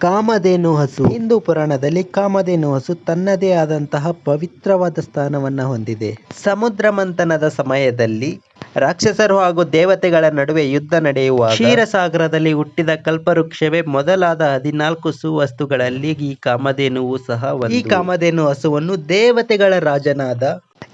ಕಾಮಧೇನು ಹಸು ಹಿಂದೂ ಪುರಾಣದಲ್ಲಿ ಕಾಮಧೇನು ಹಸು ತನ್ನದೇ ಆದಂತಹ ಪವಿತ್ರವಾದ ಸ್ಥಾನವನ್ನ ಹೊಂದಿದೆ ಸಮುದ್ರ ಮಂಥನದ ಸಮಯದಲ್ಲಿ ರಾಕ್ಷಸರು ಹಾಗೂ ದೇವತೆಗಳ ನಡುವೆ ಯುದ್ಧ ನಡೆಯುವ ಕ್ಷೀರಸಾಗರದಲ್ಲಿ ಹುಟ್ಟಿದ ಕಲ್ಪವೃಕ್ಷವೇ ಮೊದಲಾದ ಹದಿನಾಲ್ಕು ಸುವಸ್ತುಗಳಲ್ಲಿ ಈ ಕಾಮಧೇನುವು ಸಹ. ಈ ಕಾಮಧೇನು ಹಸುವನ್ನು ದೇವತೆಗಳ ರಾಜನಾದ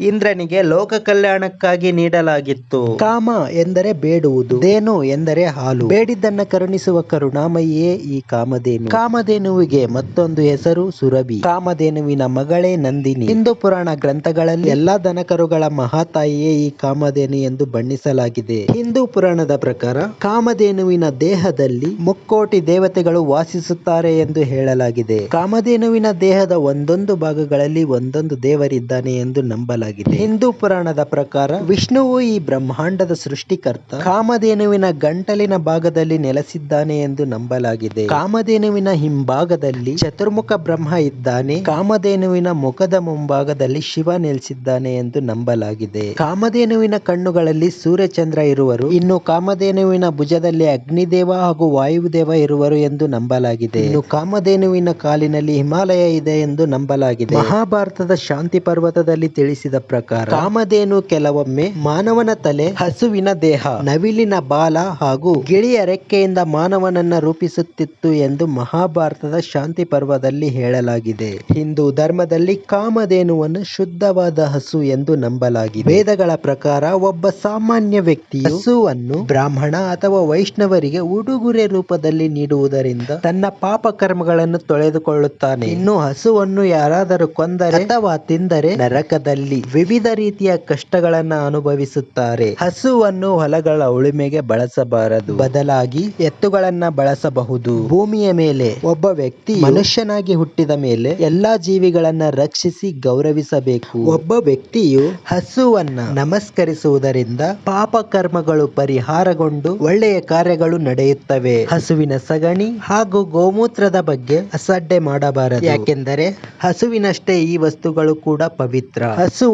ಇಂದ್ರನಿಗೆ ಲೋಕ ಕಲ್ಯಾಣಕ್ಕಾಗಿ ನೀಡಲಾಗಿತ್ತು. ಕಾಮ ಎಂದರೆ ಬೇಡುವುದು ಧೇನು ಎಂದರೆ ಹಾಲು. ಬೇಡಿದ್ದನ್ನ ಕರುಣಿಸುವ ಕರುಣಾಮಯಿಯೇ ಈ ಕಾಮಧೇನು. ಕಾಮಧೇನುವಿಗೆ ಮತ್ತೊಂದು ಹೆಸರು ಸುರಭಿ. ಕಾಮಧೇನುವಿನ ಮಗಳೇ ನಂದಿನಿ. ಹಿಂದೂ ಪುರಾಣ ಗ್ರಂಥಗಳಲ್ಲಿ ಎಲ್ಲಾ ದನಕರುಗಳ ಮಹಾತಾಯಿಯೇ ಈ ಕಾಮಧೇನು ಎಂದು ಬಣ್ಣಿಸಲಾಗಿದೆ. ಹಿಂದೂ ಪುರಾಣದ ಪ್ರಕಾರ ಕಾಮಧೇನುವಿನ ದೇಹದಲ್ಲಿ ಮುಕ್ಕೋಟಿ ದೇವತೆಗಳು ವಾಸಿಸುತ್ತಾರೆ ಎಂದು ಹೇಳಲಾಗಿದೆ. ಕಾಮಧೇನುವಿನ ದೇಹದ ಒಂದೊಂದು ಭಾಗಗಳಲ್ಲಿ ಒಂದೊಂದು ದೇವರಿದ್ದಾನೆ ಎಂದು ನಂಬಲಾಗಿದೆ. ಹಿಂದೂ ಪುರಾಣದ ಪ್ರಕಾರ ವಿಷ್ಣುವು ಈ ಬ್ರಹ್ಮಾಂಡದ ಸೃಷ್ಟಿಕರ್ತ. ಕಾಮಧೇನುವಿನ ಗಂಟಲಿನ ಭಾಗದಲ್ಲಿ ನೆಲೆಸಿದ್ದಾನೆ ಎಂದು ನಂಬಲಾಗಿದೆ. ಕಾಮಧೇನುವಿನ ಹಿಂಭಾಗದಲ್ಲಿ ಚತುರ್ಮುಖ ಬ್ರಹ್ಮ ಇದ್ದಾನೆ. ಕಾಮಧೇನುವಿನ ಮುಖದ ಮುಂಭಾಗದಲ್ಲಿ ಶಿವ ನೆಲೆಸಿದ್ದಾನೆ ಎಂದು ನಂಬಲಾಗಿದೆ. ಕಾಮಧೇನುವಿನ ಕಣ್ಣುಗಳಲ್ಲಿ ಸೂರ್ಯಚಂದ್ರ ಇರುವರು. ಇನ್ನು ಕಾಮಧೇನುವಿನ ಭುಜದಲ್ಲಿ ಅಗ್ನಿದೇವ ಹಾಗೂ ವಾಯುದೇವ ಇರುವರು ಎಂದು ನಂಬಲಾಗಿದೆ. ಇನ್ನು ಕಾಮಧೇನುವಿನ ಕಾಲಿನಲ್ಲಿ ಹಿಮಾಲಯ ಇದೆ ಎಂದು ನಂಬಲಾಗಿದೆ. ಮಹಾಭಾರತದ ಶಾಂತಿ ಪರ್ವತದಲ್ಲಿ ತಿಳಿಸಿದ ಪ್ರಕಾರ, ಕಾಮಧೇನು ಕೆಲವೊಮ್ಮೆ ಮಾನವನ ತಲೆ, ಹಸುವಿನ ದೇಹ, ನವಿಲಿನ ಬಾಲ ಹಾಗೂ ಗಿಳಿಯ ರೆಕ್ಕೆಯಿಂದ ಮಾನವನನ್ನ ರೂಪಿಸುತ್ತಿತ್ತು ಎಂದು ಮಹಾಭಾರತದ ಶಾಂತಿ ಪರ್ವದಲ್ಲಿ ಹೇಳಲಾಗಿದೆ. ಹಿಂದೂ ಧರ್ಮದಲ್ಲಿ ಕಾಮಧೇನುವನ್ನು ಶುದ್ಧವಾದ ಹಸು ಎಂದು ನಂಬಲಾಗಿದೆ. ವೇದಗಳ ಪ್ರಕಾರ, ಒಬ್ಬ ಸಾಮಾನ್ಯ ವ್ಯಕ್ತಿ ಹಸುವನ್ನು ಬ್ರಾಹ್ಮಣ ಅಥವಾ ವೈಷ್ಣವರಿಗೆ ಉಡುಗೊರೆ ರೂಪದಲ್ಲಿ ನೀಡುವುದರಿಂದ ತನ್ನ ಪಾಪ ಕರ್ಮಗಳನ್ನು ತೊಳೆದುಕೊಳ್ಳುತ್ತಾನೆ. ಇನ್ನು ಹಸುವನ್ನು ಯಾರಾದರೂ ಕೊಂದರೆ ಅಥವಾ ತಿಂದರೆ ನರಕದಲ್ಲಿ ವಿವಿಧ ರೀತಿಯ ಕಷ್ಟಗಳನ್ನ ಅನುಭವಿಸುತ್ತಾರೆ. ಹಸುವನ್ನು ಹೊಲಗಳ ಉಳುಮೆಗೆ ಬಳಸಬಾರದು. ಬದಲಾಗಿ ಎತ್ತುಗಳನ್ನ ಬಳಸಬಹುದು. ಭೂಮಿಯ ಮೇಲೆ ಒಬ್ಬ ವ್ಯಕ್ತಿ ಮನುಷ್ಯನಾಗಿ ಹುಟ್ಟಿದ ಮೇಲೆ ಎಲ್ಲಾ ಜೀವಿಗಳನ್ನ ರಕ್ಷಿಸಿ ಗೌರವಿಸಬೇಕು. ಒಬ್ಬ ವ್ಯಕ್ತಿಯು ಹಸುವನ್ನ ನಮಸ್ಕರಿಸುವುದರಿಂದ ಪಾಪ ಕರ್ಮಗಳು ಪರಿಹಾರಗೊಂಡು ಒಳ್ಳೆಯ ಕಾರ್ಯಗಳು ನಡೆಯುತ್ತವೆ. ಹಸುವಿನ ಸಗಣಿ ಹಾಗೂ ಗೋಮೂತ್ರದ ಬಗ್ಗೆ ಅಸಡ್ಡೆ ಮಾಡಬಾರದು. ಯಾಕೆಂದರೆ ಹಸುವಿನಷ್ಟೇ ಈ ವಸ್ತುಗಳು ಕೂಡ ಪವಿತ್ರ.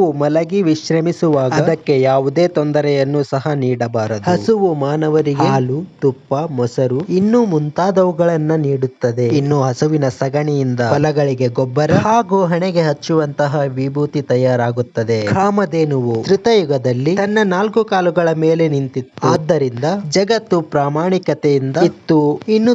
ಹಸುವು ಮಲಗಿ ವಿಶ್ರಮಿಸುವಾಗ ಅದಕ್ಕೆ ಯಾವುದೇ ತೊಂದರೆಯನ್ನು ಸಹ ನೀಡಬಾರದು. ಹಸುವು ಮಾನವರಿಗೆ ಹಾಲು ತುಪ್ಪ ಮೊಸರು ಇನ್ನು ಮುಂತಾದವುಗಳನ್ನ ನೀಡುತ್ತದೆ. ಇನ್ನು ಹಸುವಿನ ಸಗಣಿಯಿಂದ ಹೊಲಗಳಿಗೆ ಗೊಬ್ಬರ ಹಾಗೂ ಹಣೆಗೆ ಹಚ್ಚುವಂತಹ ವಿಭೂತಿ ತಯಾರಾಗುತ್ತದೆ. ಕಾಮಧೇನುವು ತ್ರೇತಾಯುಗದಲ್ಲಿ ತನ್ನ ನಾಲ್ಕು ಕಾಲುಗಳ ಮೇಲೆ ನಿಂತಿತ್ತು. ಆದ್ದರಿಂದ ಜಗತ್ತು ಪ್ರಾಮಾಣಿಕತೆಯಿಂದ ಇತ್ತು. ಇನ್ನು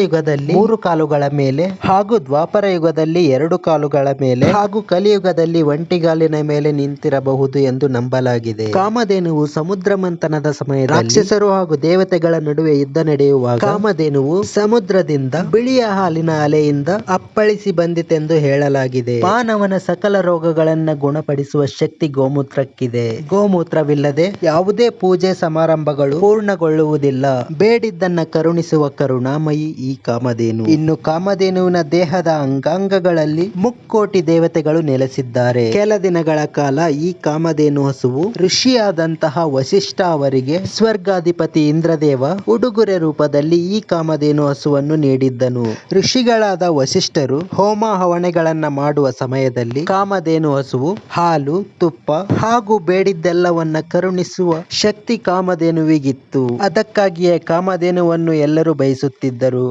ಯುಗದಲ್ಲಿ ಮೂರು ಕಾಲುಗಳ ಮೇಲೆ ಹಾಗೂ ದ್ವಾಪರ ಯುಗದಲ್ಲಿ ಎರಡು ಕಾಲುಗಳ ಮೇಲೆ ಹಾಗೂ ಕಲಿಯುಗದಲ್ಲಿ ಒಂಟಿಗಾಲಿನ ಮೇಲೆ ನಿಂತಿರಬಹುದು ಎಂದು ನಂಬಲಾಗಿದೆ. ಕಾಮಧೇನುವು ಸಮುದ್ರ ಮಂಥನದ ಸಮಯದಲ್ಲಿ ರಾಕ್ಷಸರು ಹಾಗೂ ದೇವತೆಗಳ ನಡುವೆ ಯುದ್ಧ ನಡೆಯುವಾಗ ಕಾಮಧೇನುವು ಸಮುದ್ರದಿಂದ ಬಿಳಿಯ ಹಾಲಿನ ಅಲೆಯಿಂದ ಅಪ್ಪಳಿಸಿ ಬಂದಿತೆಂದು ಹೇಳಲಾಗಿದೆ. ಮಾನವನ ಸಕಲ ರೋಗಗಳನ್ನ ಗುಣಪಡಿಸುವ ಶಕ್ತಿ ಗೋಮೂತ್ರಕ್ಕಿದೆ. ಗೋಮೂತ್ರವಿಲ್ಲದೆ ಯಾವುದೇ ಪೂಜೆ ಸಮಾರಂಭಗಳು ಪೂರ್ಣಗೊಳ್ಳುವುದಿಲ್ಲ. ಬೇಡಿದ್ದನ್ನ ಕರುಣಿಸುವ ಕರುಣಾಮಯಿ ಈ ಕಾಮಧೇನು. ಇನ್ನು ಕಾಮಧೇನುವಿನ ದೇಹದ ಅಂಗಾಂಗಗಳಲ್ಲಿ ಮುಕ್ಕೋಟಿ ದೇವತೆಗಳು ನೆಲೆಸಿದ್ದಾರೆ. ಕೆಲ ದಿನಗಳ ಕಾಲ ಈ ಕಾಮಧೇನು ಹಸುವು ಋಷಿಯಾದಂತಹ ವಸಿಷ್ಠ ಅವರಿಗೆ ಸ್ವರ್ಗಾಧಿಪತಿ ಇಂದ್ರದೇವ ಉಡುಗೊರೆ ರೂಪದಲ್ಲಿ ಈ ಕಾಮಧೇನು ಹಸುವನ್ನು ನೀಡಿದ್ದನು. ಋಷಿಗಳಾದ ವಸಿಷ್ಠರು ಹೋಮ ಹವಣೆಗಳನ್ನ ಮಾಡುವ ಸಮಯದಲ್ಲಿ ಕಾಮಧೇನು ಹಸುವು ಹಾಲು, ತುಪ್ಪ ಹಾಗೂ ಬೇಡಿದ್ದೆಲ್ಲವನ್ನ ಕರುಣಿಸುವ ಶಕ್ತಿ ಕಾಮಧೇನುವಿಗಿತ್ತು. ಅದಕ್ಕಾಗಿಯೇ ಕಾಮಧೇನುವನ್ನು ಎಲ್ಲರೂ ಬಯಸುತ್ತಿದ್ದರು.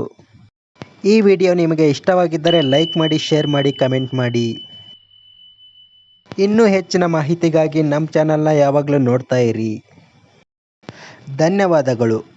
ಈ ವಿಡಿಯೋ ನಿಮಗೆ ಇಷ್ಟವಾಗಿದ್ದರೆ ಲೈಕ್ ಮಾಡಿ, ಶೇರ್ ಮಾಡಿ, ಕಮೆಂಟ್ ಮಾಡಿ. ಇನ್ನೂ ಹೆಚ್ಚಿನ ಮಾಹಿತಿಗಾಗಿ ನಮ್ಮ ಚಾನಲ್ನ ಯಾವಾಗಲೂ ನೋಡ್ತಾ ಇರಿ. ಧನ್ಯವಾದಗಳು.